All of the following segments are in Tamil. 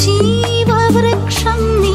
जीववृक्षम्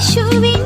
യേശുവിൻ